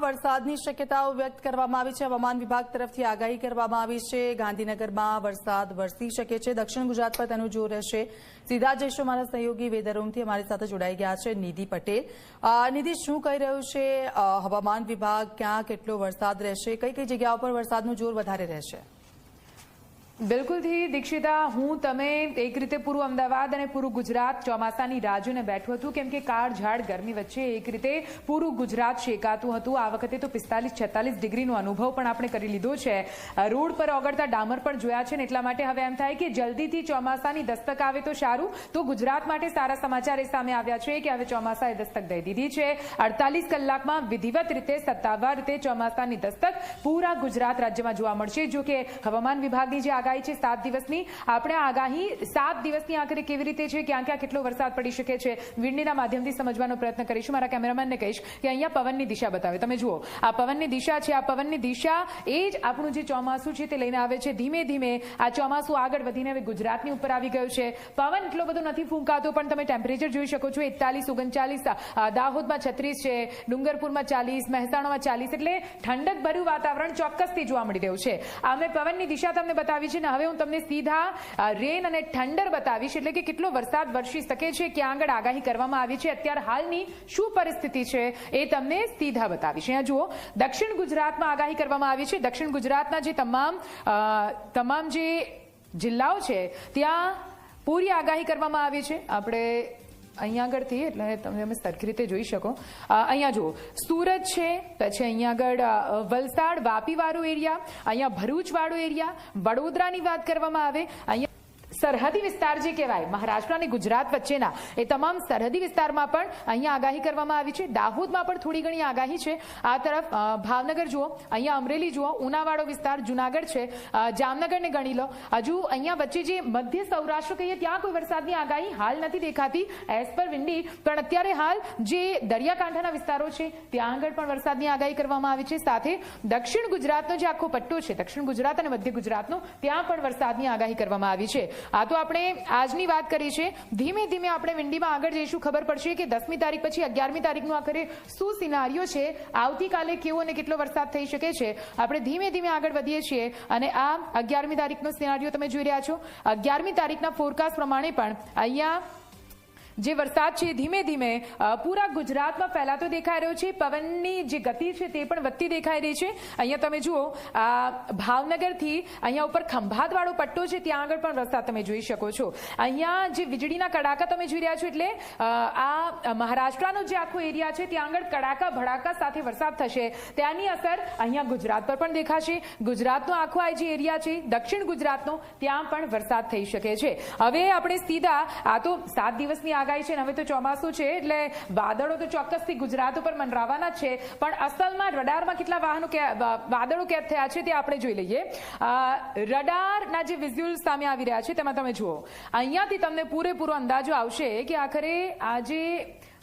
વરસાદની શક્યતાઓ વ્યક્ત કરવામાં આવી છે. હવામાન વિભાગ તરફથી આગાહી કરવામાં આવી છે. ગાંધીનગરમાં વરસાદ વરસી શકે છે. દક્ષિણ ગુજરાત પર તેનું જોર રહેશે. સીધા જઈશું મારા સહયોગી વેધરરૂમથી અમારી સાથે જોડાઈ ગયા છે નિધિ પટેલ. નિધિ, શું કહી રહ્યું છે? હવામાન વિભાગ ક્યાં કેટલો વરસાદ રહેશે? કઈ કઈ જગ્યાઓ પર વરસાદનું જોર વધારે રહેશે? બિલકુલથી દીક્ષિતા, હું તમે એક રીતે પૂરું અમદાવાદ અને પૂરું ગુજરાત ચોમાસાની રાહ બેઠું હતું, કેમ કે કાળઝાળ ગરમી વચ્ચે એક રીતે પૂરું ગુજરાત શેકાતું હતું. આ વખતે તો પિસ્તાલીસ છેતાલીસ ડિગ્રીનો અનુભવ પણ આપણે કરી લીધો છે. રોડ પર ઓગળતા ડામર પણ જોયા છે ને એટલા માટે હવે એમ થાય કે જલ્દીથી ચોમાસાની દસ્તક આવે તો સારું. તો ગુજરાત માટે સારા સમાચાર એ સામે આવ્યા છે કે હવે ચોમાસાએ દસ્તક દઈ દીધી છે. અડતાલીસ કલાકમાં વિધિવત રીતે, સત્તાવાર રીતે ચોમાસાની દસ્તક પૂરા ગુજરાત રાજ્યમાં જોવા મળશે. જો કે હવામાન વિભાગની જે આગાહી છે સાત દિવસની. આપણે આગાહી સાત દિવસની આખરે કેવી રીતે છે, ક્યાં ક્યાં કેટલો વરસાદ પડી શકે છે વીજળીના માધ્યમથી સમજવાનો પ્રયત્ન કરીશું. મારા કેમેરામેનને કહીશ કે અહીંયા પવનની દિશા બતાવે. તમે જુઓ, આ પવનની દિશા છે, આ પવનની દિશા એ જ આપણું જે ચોમાસું છે તે લઈને આવે છે. ધીમે ધીમે આ ચોમાસું આગળ વધીને હવે ગુજરાતની ઉપર આવી ગયું છે. પવન એટલો બધો નથી ફૂંકાતો, પણ તમે ટેમ્પરેચર જોઈ શકો છો, એકતાલીસ, ઓગણચાલીસ દાહોદમાં છત્રીસ છે, ડુંગરપુરમાં ચાલીસ, મહેસાણામાં ચાલીસ. એટલે ઠંડક ભર્યું વાતાવરણ ચોક્કસથી જોવા મળી રહ્યું છે. આ મેં પવનની દિશા તમને બતાવી છે ને હવે હું તમને સીધા રેન અને ઠંડર બતાવીશ. એટલે કે કેટલો વરસાદ વરસી શકે છે, ક્યાં આગળ આગાહી કરવામાં આવી છે, અત્યારે હાલની શું પરિસ્થિતિ છે એ તમને સીધા બતાવીશ. અહીંયા જુઓ, દક્ષિણ ગુજરાતમાં આગાહી કરવામાં આવી છે. દક્ષિણ ગુજરાતના જે તમામ તમામ જે જિલ્લાઓ છે, ત્યાં પૂરી આગાહી કરવામાં આવી છે. આપણે અહીંયા આગળથી, એટલે તમે તમે સરખી રીતે જોઈ શકો. અહીંયા જુઓ. સુરત છે, પછી અહીંયા આગળ વલસાડ, વાપીવાળો એરિયા, અહીંયા ભરૂચવાળો એરિયા, વડોદરાની વાત કરવામાં આવે, અહીંયા સરહદી વિસ્તાર જે કહેવાય, મહારાષ્ટ્ર અને ગુજરાત વચ્ચેના, એ તમામ સરહદી વિસ્તારમાં પણ અહીંયા આગાહી કરવામાં આવી છે. દાહોદમાં પણ થોડી ઘણી આગાહી છે. આ તરફ ભાવનગર જુઓ, અહીંયા અમરેલી જુઓ ઉનાવાળો વિસ્તાર જુનાગઢ છે. જામનગરને ગણી લો. હજુ અહીંયા વચ્ચે જે મધ્ય સૌરાષ્ટ્ર કહીએ, ત્યાં કોઈ વરસાદની આગાહી હાલ નથી દેખાતી એઝ પર વિન્ડી પણ અત્યારે હાલ જે દરિયાકાંઠાના વિસ્તારો છે, ત્યાં આગળ પણ વરસાદની આગાહી કરવામાં આવી છે. સાથે દક્ષિણ ગુજરાતનો જે આખો પટ્ટો છે, દક્ષિણ ગુજરાત અને મધ્ય ગુજરાતનો, ત્યાં પણ વરસાદની આગાહી કરવામાં આવી છે. આ તો આપણે આજની વાત કરી છે. ધીમે ધીમે આપણે વિંડીમાં આગળ જઈશું. ખબર પડશે કે દસમી તારીખ પછી અગિયારમી તારીખનું આખરે શું સિનારીઓ છે. આવતીકાલે કેવો અને કેટલો વરસાદ થઈ શકે છે. આપણે ધીમે ધીમે આગળ વધીએ છીએ અને આ અગિયારમી તારીખનો સિનારીઓ તમે જોઈ રહ્યા છો. અગિયારમી તારીખના ફોરકાસ્ટ પ્રમાણે પણ અહીંયા જે વરસાદ છે ધીમે ધીમે પૂરા ગુજરાતમાં ફેલાતો દેખાઈ રહ્યો છે. પવનની જે ગતિ છે તે પણ વધતી દેખાઈ રહી છે. અહીંયા તમે જુઓ ભાવનગરથી અહીંયા ઉપર ખંભાતવાળો પટ્ટો છે, ત્યાં આગળ પણ વરસાદ તમે જોઈ શકો છો. અહીંયા જે વીજળીના કડાકા તમે જોઈ રહ્યા છો એટલે આ મહારાષ્ટ્રનો જે આખો એરિયા છે, ત્યાં આગળ કડાકા ભડાકા સાથે વરસાદ થશે. ત્યાંની અસર અહીંયા ગુજરાત પર પણ દેખાશે. ગુજરાતનો આખો આ જે એરિયા છે, દક્ષિણ ગુજરાતનો, ત્યાં પણ વરસાદ થઈ શકે છે. હવે આપણે સીધા, આ તો સાત દિવસની આગાહી છે હવે તો ચોમાસું છે એટલે વાદળો તો ચોક્કસથી ગુજરાત ઉપર મંડરાવાના છે. પણ અસલમાં રડારમાં કેટલા વાહનો વાદળો કેદ થયા છે તે આપણે જોઈ લઈએ. રડારના જે વિઝ્યુઅલ સામે આવી રહ્યા છે તેમાં તમે જુઓ. અહીંયાથી તમને પૂરેપૂરો અંદાજો આવશે કે આખરે આ જે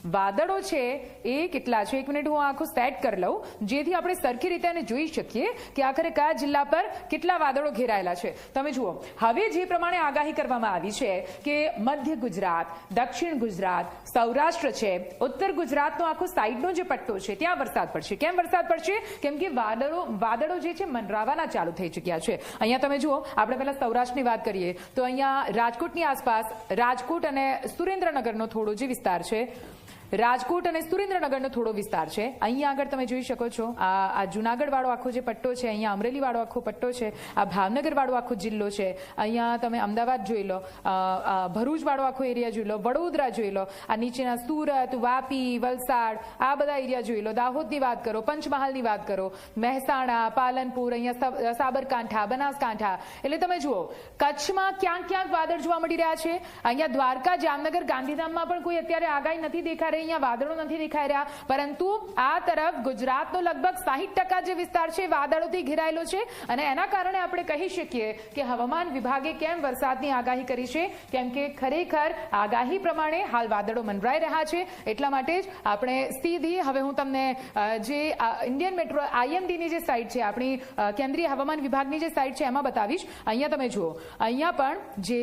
વાદળો છે એ કેટલા છે? એક મિનિટ હું આખું સેટ કરી લઉં. જેથી આપણે સરખી રીતે એને જોઈ શકીએ કે આખરે કયા જિલ્લા પર કેટલા વાદળો ઘેરાયેલા છે. તમે જુઓ, હવે જે પ્રમાણે આગાહી કરવામાં આવી છે કે મધ્ય ગુજરાત, દક્ષિણ ગુજરાત, સૌરાષ્ટ્ર છે, ઉત્તર ગુજરાતનો આખો સાઈડનો જે પટ્ટો છે, ત્યાં વરસાદ પડશે. કેમ વરસાદ પડશે? કેમ કે વાદળો વાદળો જે છે મંડરાવાના ચાલુ થઈ ચૂક્યા છે. અહીંયા તમે જુઓ, આપણે પહેલા સૌરાષ્ટ્રની વાત કરીએ. તો અહીંયા રાજકોટની આસપાસ રાજકોટ અને સુરેન્દ્રનગરનો થોડો જે વિસ્તાર છે રાજકોટ અને સુરેન્દ્રનગરનો થોડો વિસ્તાર છે. અહીંયા આગળ તમે જોઈ શકો છો, આ આ જુનાગઢ વાળો આખો જે પટ્ટો છે, અહીંયા અમરેલી વાળો આખો પટ્ટો છે, આ ભાવનગર વાળો આખો જિલ્લો છે. અહીંયા તમે અમદાવાદ જોઈ લો ભરૂચ વાળો આખો એરિયા જોઈ લો, વડોદરા જોઈ લો, આ નીચેના સુરત, વાપી, વલસાડ, આ બધા એરિયા જોઈ લો. દાહોદની વાત કરો, પંચમહાલની વાત કરો, મહેસાણા, પાલનપુર, અહીંયા સાબરકાંઠા, બનાસકાંઠા. એટલે તમે જુઓ, કચ્છમાં ક્યાંક ક્યાંક વાદળ જોવા મળી રહ્યા છે. અહીંયા દ્વારકા, જામનગર, ગાંધીધામમાં પણ કોઈ અત્યારે આગાહી નથી દેખાઈ અહીંયા વાદળો નથી દેખાઈ રહ્યા, પરંતુ આ તરફ ગુજરાતનો લગભગ સાહીઠ જે વિસ્તાર છે વાદળોથી ઘેરાયેલો છે અને એના કારણે આપણે કહી શકીએ કે હવામાન વિભાગે કેમ વરસાદની આગાહી કરી છે, કેમ કે ખરેખર આગાહી પ્રમાણે હાલ વાદળો મંડરાઈ રહ્યા છે. એટલા માટે જ આપણે સીધી હવે હું તમને જે ઇન્ડિયન મેટ્રો આઈએમડીની જે સાઇટ છે, આપણી કેન્દ્રીય હવામાન વિભાગની જે સાઇટ છે, એમાં બતાવીશ. અહીંયા તમે જુઓ. અહીંયા પણ જે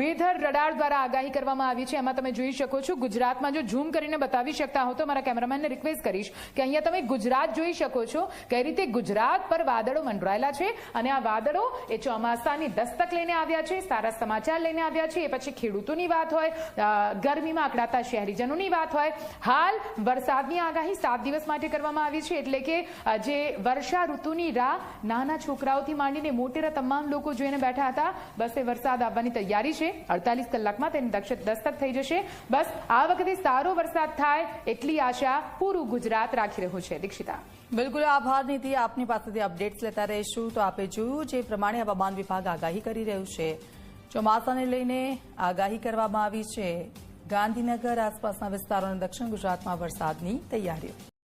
વેધર રડાર દ્વારા આગાહી કરવામાં આવી છે, એમાં તમે જોઈ શકો છો, ગુજરાતમાં જો ઝૂમ ઝૂમ કરીને બતાવી શકતા હો તો મારા કેમેરામેનને રિક્વેસ્ટ કરીશ કે અહીંયા તમે ગુજરાત જોઈ શકો છો કઈ રીતે ગુજરાત પર વાદળો મંડરાયેલા છે અને આ વાદળો એ ચોમાસાની દસ્તક લઈને આવ્યા છે, સારા સમાચાર લઈને આવ્યા છે, એ પછી ખેડૂતોની વાત હોય ગરમીમાં અકળાતા શહેરીજનોની વાત હોય. હાલ વરસાદની આગાહી સાત દિવસ માટે કરવામાં આવી છે એટલે કે જે વર્ષા ઋતુની રાહ નાના છોકરાઓથી માંડીને મોટેરા તમામ લોકો જોઈને બેઠા હતા, બસ એ વરસાદ આવવાની તૈયારી છે. અડતાલીસ કલાકમાં તેની દક્ષ- દસ્તક થઈ જશે. બસ આ વખતે સારો વરસાદ થાય એટલી આશા પૂરું ગુજરાત રાખી રહ્યું છે. દીક્ષિતા. બિલકુલ, આભાર નીતિ, આપની પાસેથી અપડેટ્સ લેતા રહીશું. તો આપે જોયું જે પ્રમાણે હવામાન વિભાગ આગાહી કરી રહ્યું છે. ચોમાસાને લઈને આગાહી કરવામાં આવી છે. ગાંધીનગર આસપાસના વિસ્તારો અને દક્ષિણ ગુજરાતમાં વરસાદની તૈયારીઓ.